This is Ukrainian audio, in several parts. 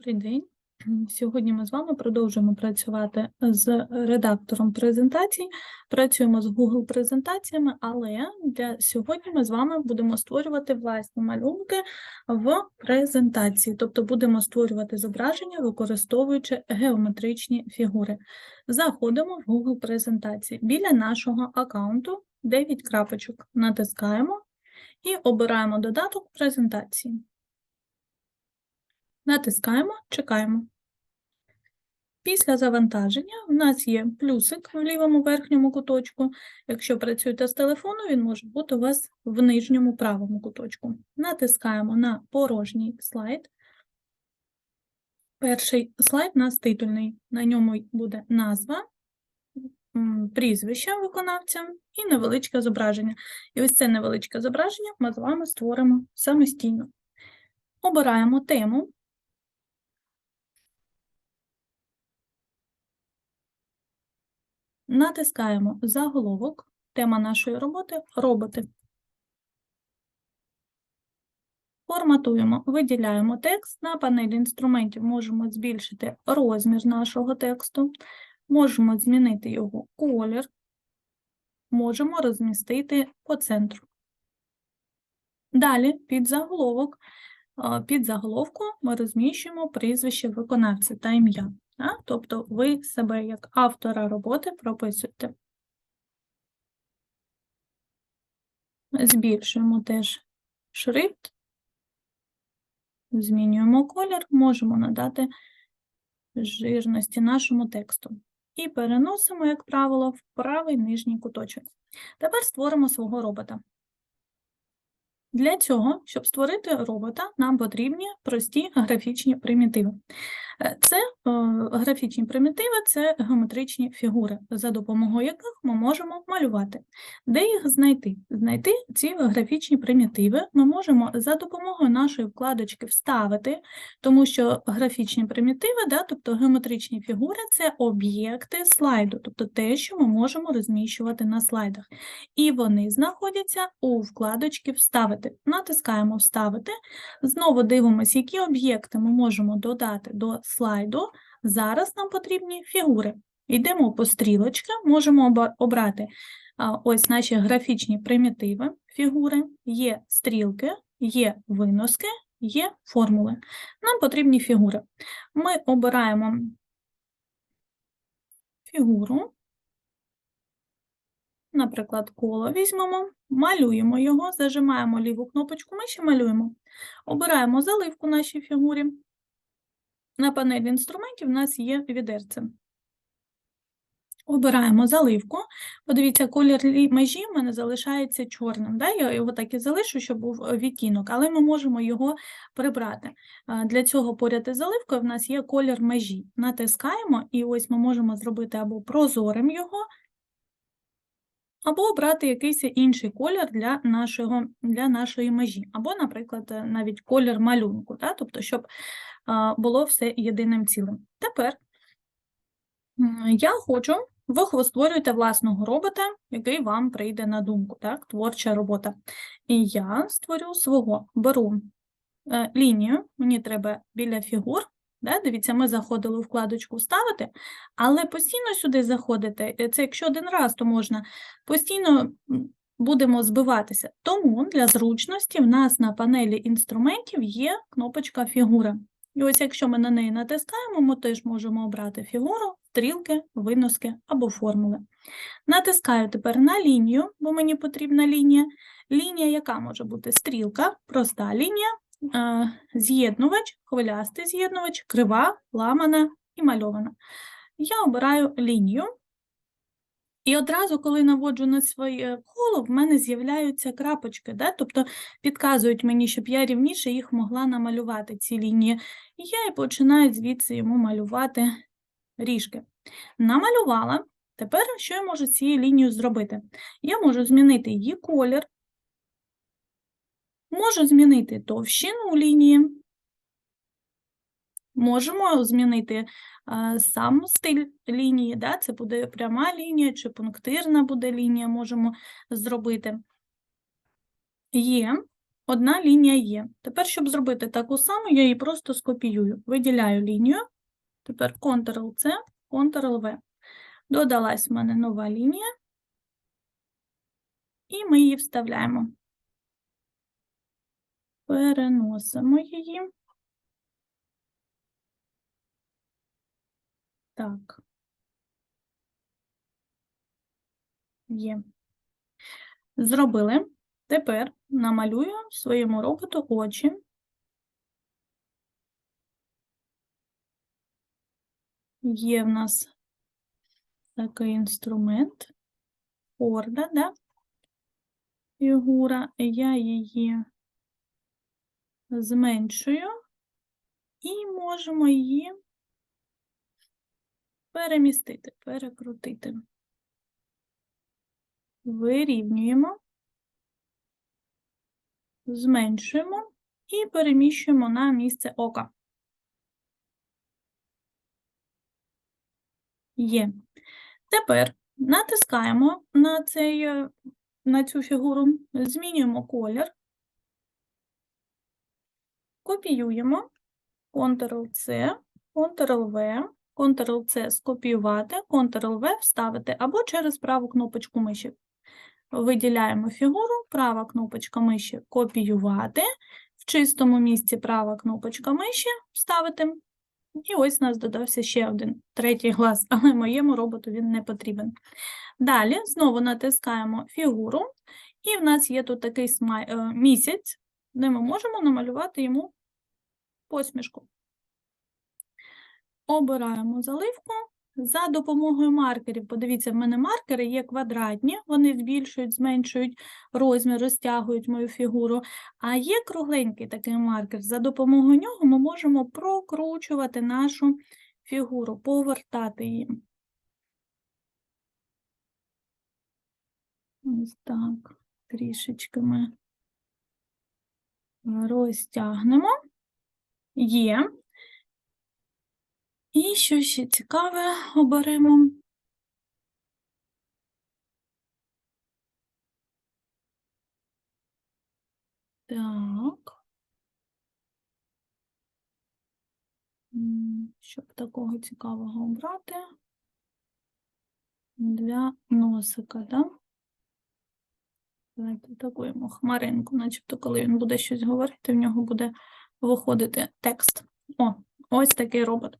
Добрий день. Сьогодні ми з вами продовжуємо працювати з редактором презентацій. Працюємо з Google презентаціями, але для сьогодні ми з вами будемо створювати власні малюнки в презентації, тобто будемо створювати зображення, використовуючи геометричні фігури. Заходимо в Google презентації. Біля нашого аккаунту 9 крапочок натискаємо і обираємо додаток презентації. Натискаємо, чекаємо. Після завантаження в нас є плюсик в лівому верхньому куточку. Якщо працюєте з телефону, він може бути у вас в нижньому правому куточку. Натискаємо на порожній слайд. Перший слайд у нас титульний. На ньому буде назва, прізвище виконавця і невеличке зображення. І ось це невеличке зображення ми з вами створимо самостійно. Обираємо тему. Натискаємо заголовок, тема нашої роботи роботи. Форматуємо, виділяємо текст. На панелі інструментів можемо збільшити розмір нашого тексту, можемо змінити його колір, можемо розмістити по центру. Далі під заголовок, під заголовку ми розміщуємо прізвище виконавця та ім'я. Так? Тобто ви себе як автора роботи прописуєте. Збільшуємо теж шрифт, змінюємо колір, можемо надати жирності нашому тексту. І переносимо, як правило, в правий нижній куточок. Тепер створимо свого робота. Для цього, щоб створити робота, нам потрібні прості графічні примітиви. Це е, графічні примітиви це геометричні фігури, за допомогою яких ми можемо малювати. Де їх знайти? Знайти ці графічні примітиви ми можемо за допомогою нашої вкладочки вставити, тому що графічні примітиви, да, тобто геометричні фігури, це об'єкти слайду, тобто те, що ми можемо розміщувати на слайдах. І вони знаходяться у вкладочці Вставити. Натискаємо Вставити. Знову дивимося, які об'єкти ми можемо додати до. Зараз нам потрібні фігури. Йдемо по стрілочки, можемо обрати ось наші графічні примітиви, фігури, є стрілки, є виноски, є формули. Нам потрібні фігури. Ми обираємо фігуру, наприклад, коло візьмемо, малюємо його, зажимаємо ліву кнопочку миші, малюємо. Обираємо заливку нашій фігурі. На панелі інструментів у нас є відерце. Обираємо заливку. Подивіться, колір межі в мене залишається чорним. Да? Я його так і залишу, щоб був е, відтінок, але ми можемо його прибрати. Для цього поряд із заливкою в нас є колір межі. Натискаємо, і ось ми можемо зробити або прозорим його, або обрати якийсь інший колір для, нашого, для нашої межі, або, наприклад, е, навіть колір малюнку, да? тобто, щоб було все єдиним цілим. Тепер я хочу, ви створюєте власного робота, який вам прийде на думку, так? творча робота. І я створю свого, беру е, лінію, мені треба біля фігур. Да? Дивіться, ми заходили у вкладочку «Вставити», але постійно сюди заходити, е, це якщо один раз, то можна, постійно будемо збиватися. Тому для зручності в нас на панелі інструментів є кнопочка «Фігура». І ось якщо ми на неї натискаємо, ми теж можемо обрати фігуру, стрілки, виноски або формули. Натискаю тепер на лінію, бо мені потрібна лінія. Лінія, яка може бути стрілка, проста лінія, е, з'єднувач, хвилястий з'єднувач, крива, ламана і мальована. Я обираю лінію. І одразу, коли наводжу на своє коло, в мене з'являються крапочки, да? тобто підказують мені, щоб я рівніше їх могла намалювати, ці лінії. І я і починаю звідси йому малювати ріжки. Намалювала. Тепер що я можу цією лінією зробити? Я можу змінити її колір, можу змінити товщину лінії, можемо змінити сам стиль лінії, да? це буде пряма лінія чи пунктирна буде лінія, можемо зробити. Є одна лінія є. Тепер, щоб зробити таку саму, я її просто скопіюю. Виділяю лінію. Тепер Ctrl-C, Ctrl-V. Додалась в мене нова лінія. І ми її вставляємо. Переносимо її. Так. Є. Зробили. Тепер намалюю своєму роботу очі. Є в нас такий інструмент. Форда, да? Фігура. Я її зменшую і можемо її перемістити, перекрутити. Вирівнюємо, зменшуємо і переміщуємо на місце ока. Є. Тепер натискаємо на, цей, е, на цю фігуру, змінюємо колір, копіюємо, Ctrl-C, Ctrl-V, Ctrl-C скопіювати, Ctrl-V вставити або через праву кнопочку миші. Виділяємо фігуру, права кнопочка миші копіювати, в чистому місці права кнопочка миші вставити. І ось у нас додався ще один третій глаз, але моєму роботу він не потрібен. Далі знову натискаємо фігуру, і в нас є тут такий е, місяць, де ми можемо намалювати йому посмішку. Обираємо заливку. За допомогою маркерів, подивіться, в мене маркери є квадратні, вони збільшують, зменшують розмір, розтягують мою фігуру. А є кругленький такий маркер. За допомогою нього ми можемо прокручувати нашу фігуру, повертати її. Ось так, трішечки ми розтягнемо. Є. І що ще цікаве оберемо. Так. Щоб такого цікавого обрати. Для носика, так? Давайте таку хмаринку, начебто, коли він буде щось говорити, в нього буде виходити текст. О, ось такий робот.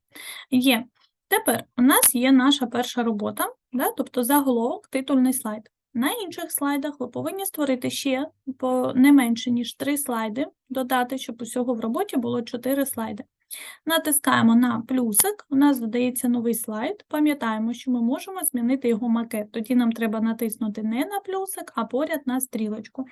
Є. Тепер у нас є наша перша робота, да? тобто заголовок, титульний слайд. На інших слайдах ви повинні створити ще по не менше, ніж 3 слайди, додати, щоб усього в роботі було 4 слайди. Натискаємо на плюсик, у нас додається новий слайд. Пам'ятаємо, що ми можемо змінити його макет. Тоді нам треба натиснути не на плюсик, а поряд на стрілочку.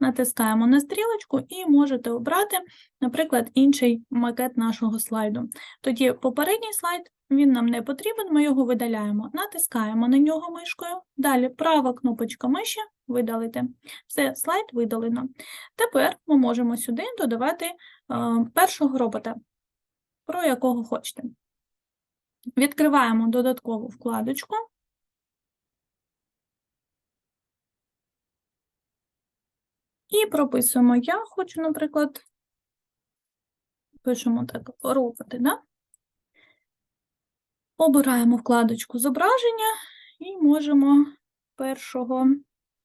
Натискаємо на стрілочку і можете обрати, наприклад, інший макет нашого слайду. Тоді попередній слайд він нам не потрібен, ми його видаляємо. Натискаємо на нього мишкою. Далі права кнопочка миші видалити. Все, слайд видалено. Тепер ми можемо сюди додавати е, першого робота про якого хочете. Відкриваємо додаткову вкладочку. І прописуємо я хочу, наприклад, пишемо так, роботи, да? Обираємо вкладочку зображення і можемо першого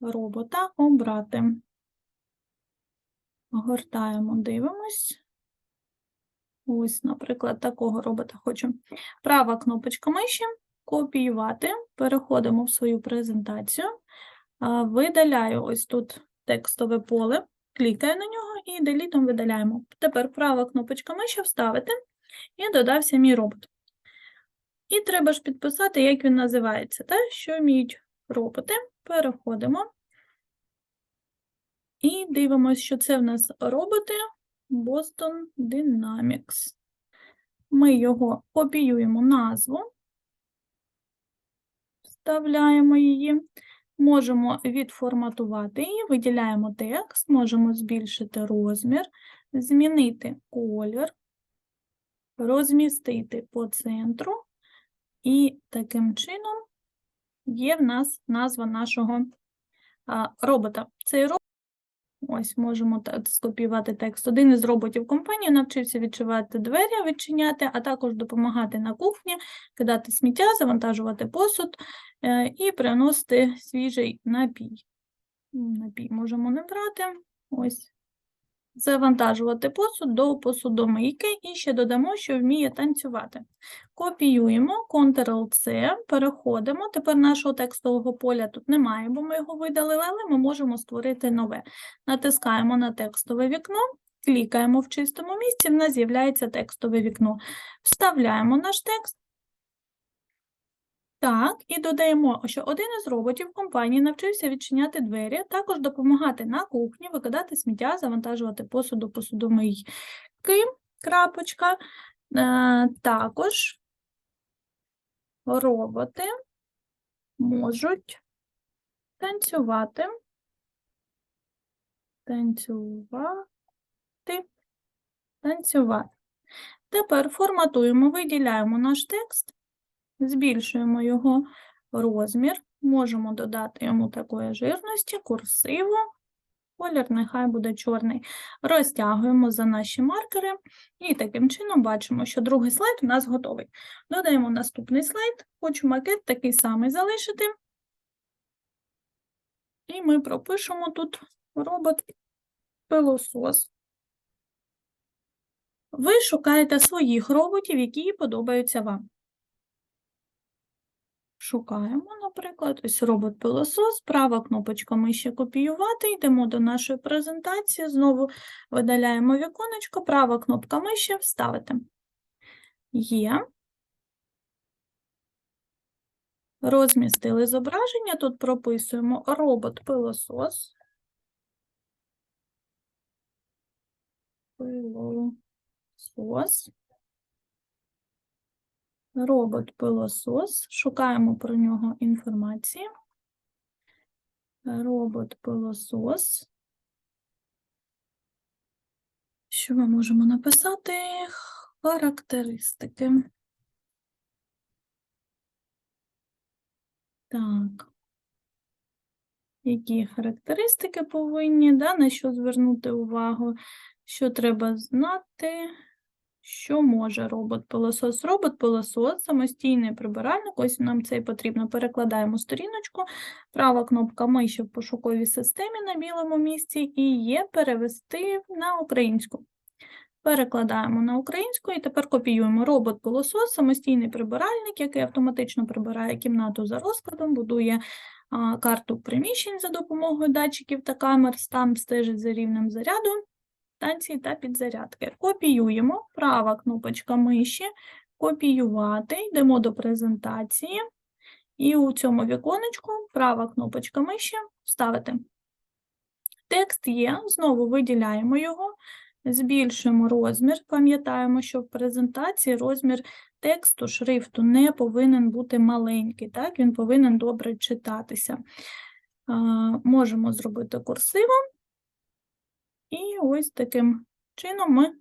робота обрати. Гортаємо, дивимось. Ось, наприклад, такого робота хочу. Права кнопочка миші, копіювати, переходимо в свою презентацію, видаляю ось тут текстове поле, клікаю на нього і делітом видаляємо. Тепер права кнопочка миші вставити, і додався мій робот. І треба ж підписати, як він називається, та що вміють роботи. Переходимо і дивимося, що це в нас роботи Boston Dynamics. Ми його копіюємо назву, вставляємо її, можемо відформатувати її, виділяємо текст, можемо збільшити розмір, змінити колір, розмістити по центру, і таким чином є в нас назва нашого робота. Цей Ось можемо скопіювати текст. Один із роботів компанії навчився відчувати двері, відчиняти, а також допомагати на кухні, кидати сміття, завантажувати посуд е, і приносити свіжий напій. Напій можемо не брати. Ось. Завантажувати посуд до посудомийки і ще додамо, що вміє танцювати. Копіюємо, Ctrl-C, переходимо. Тепер нашого текстового поля тут немає, бо ми його видалили, але ми можемо створити нове. Натискаємо на текстове вікно, клікаємо в чистому місці, в нас з'являється текстове вікно. Вставляємо наш текст. Так, і додаємо, що один із роботів компанії навчився відчиняти двері, також допомагати на кухні, викидати сміття, завантажувати посуд до посудомийки, крапочка. Е, Також роботи можуть танцювати, танцювати, танцювати. Тепер форматуємо, виділяємо наш текст, збільшуємо його розмір, можемо додати йому такої жирності, курсиву, колір нехай буде чорний. Розтягуємо за наші маркери і таким чином бачимо, що другий слайд у нас готовий. Додаємо наступний слайд, хочу макет такий самий залишити. І ми пропишемо тут робот пилосос. Ви шукаєте своїх роботів, які подобаються вам. Шукаємо, наприклад, ось робот-пилосос, права кнопочка миші копіювати, йдемо до нашої презентації, знову видаляємо віконечко, права кнопка миші вставити. Є. Розмістили зображення, тут прописуємо робот-пилосос. Пилосос. Робот-пилосос. Шукаємо про нього інформацію. Робот-пилосос. Що ми можемо написати? Характеристики. Так. Які характеристики повинні, да, на що звернути увагу, що треба знати, що може робот-пилосос? Робот-пилосос, самостійний прибиральник, ось нам це і потрібно. Перекладаємо сторіночку, права кнопка миші в пошуковій системі на білому місці і є перевести на українську. Перекладаємо на українську і тепер копіюємо робот-пилосос, самостійний прибиральник, який автоматично прибирає кімнату за розкладом, будує карту приміщень за допомогою датчиків та камер, там стежить за рівнем заряду, станції та підзарядки. Копіюємо, права кнопочка миші, копіювати, йдемо до презентації, і у цьому віконечку права кнопочка миші вставити. Текст є, знову виділяємо його, збільшуємо розмір. Пам'ятаємо, що в презентації розмір тексту, шрифту не повинен бути маленький, так? він повинен добре читатися. Можемо зробити курсивом. І ось таким чином ми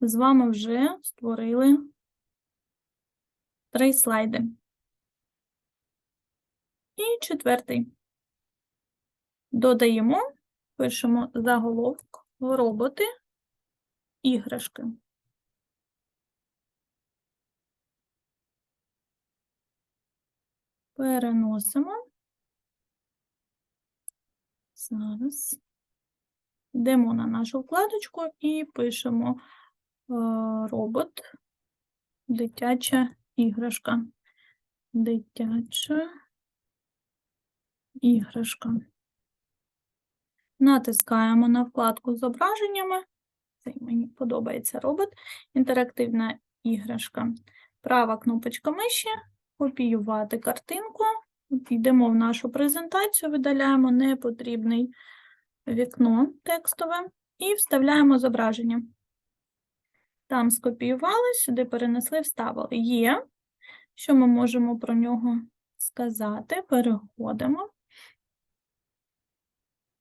з вами вже створили три слайди. І четвертий. Додаємо, пишемо заголовок роботи, іграшки. Переносимо. Зараз. Йдемо на нашу вкладочку і пишемо е, робот, дитяча іграшка. Дитяча іграшка. Натискаємо на вкладку з зображеннями. Цей мені подобається робот. Інтерактивна іграшка. Права кнопочка миші, копіювати картинку. Йдемо в нашу презентацію, видаляємо непотрібний вікно текстове і вставляємо зображення. Там скопіювали, сюди перенесли, вставили. Є. Що ми можемо про нього сказати? Переходимо.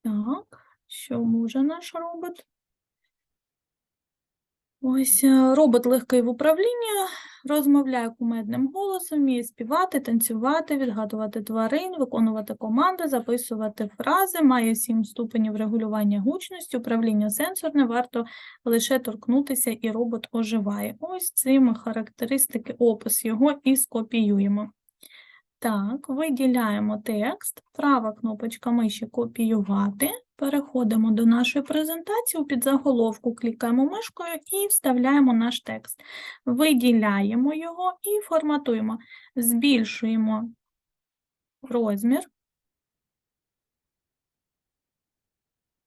Так, що може наш робот? Ось е, робот легкий в управлінні, розмовляє кумедним голосом, вміє співати, танцювати, відгадувати тварин, виконувати команди, записувати фрази, має сім ступенів регулювання гучності, управління сенсорне, варто лише торкнутися і робот оживає. Ось цими характеристики, опис його і скопіюємо. Так, виділяємо текст, права кнопочка миші копіювати. Переходимо до нашої презентації, у підзаголовку клікаємо мишкою і вставляємо наш текст. Виділяємо його і форматуємо. Збільшуємо розмір,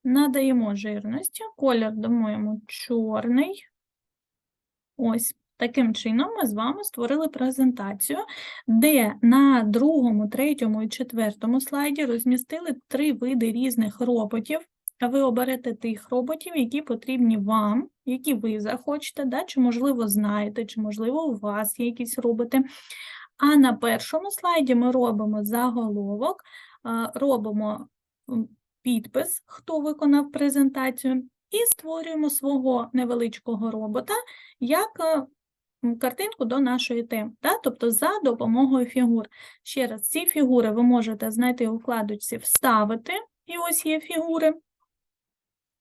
надаємо жирності, колір дамо чорний. Ось. Таким чином, ми з вами створили презентацію, де на другому, третьому і четвертому слайді розмістили три види різних роботів. А ви оберете тих роботів, які потрібні вам, які ви захочете, да? чи, можливо, знаєте, чи, можливо, у вас є якісь роботи. А на першому слайді ми робимо заголовок, робимо підпис, хто виконав презентацію, і створюємо свого невеличкого робота як е, картинку до нашої теми, да? тобто за допомогою фігур. Ще раз, ці фігури ви можете знайти у вкладочці «Вставити», і ось є фігури,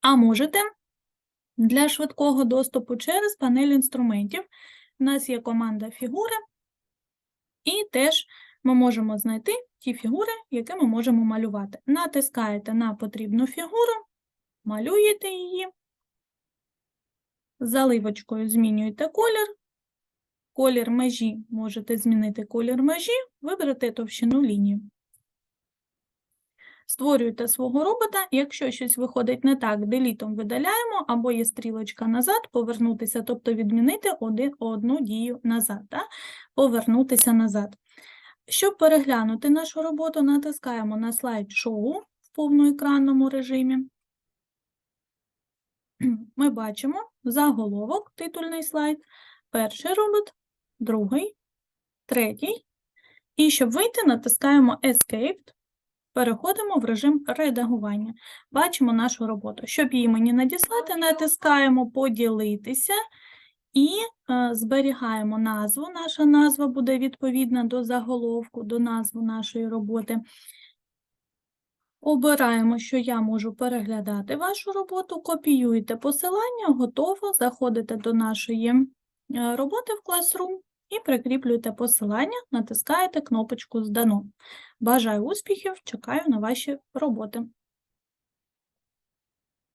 а можете для швидкого доступу через панель інструментів. У нас є команда фігури, і теж ми можемо знайти ті фігури, які ми можемо малювати. Натискаєте на потрібну фігуру, малюєте її, заливочкою змінюєте колір, колір межі, можете змінити колір межі, виберете товщину лінії. Створюєте свого робота, якщо щось виходить не так, делітом видаляємо, або є стрілочка назад, повернутися, тобто відмінити один, одну дію назад, да? повернутися назад. Щоб переглянути нашу роботу, натискаємо на слайд шоу в повноекранному режимі. Ми бачимо заголовок, титульний слайд, перший робот, другий, третій. І щоб вийти, натискаємо Escape, переходимо в режим редагування. Бачимо нашу роботу. Щоб її мені надіслати, натискаємо Поділитися і е, зберігаємо назву. Наша назва буде відповідна до заголовку, до назви нашої роботи. Обираємо, що я можу переглядати вашу роботу, копіюєте посилання, готово, заходите до нашої е, роботи в Classroom і прикріплюєте посилання, натискаєте кнопочку «Здано». Бажаю успіхів, чекаю на ваші роботи.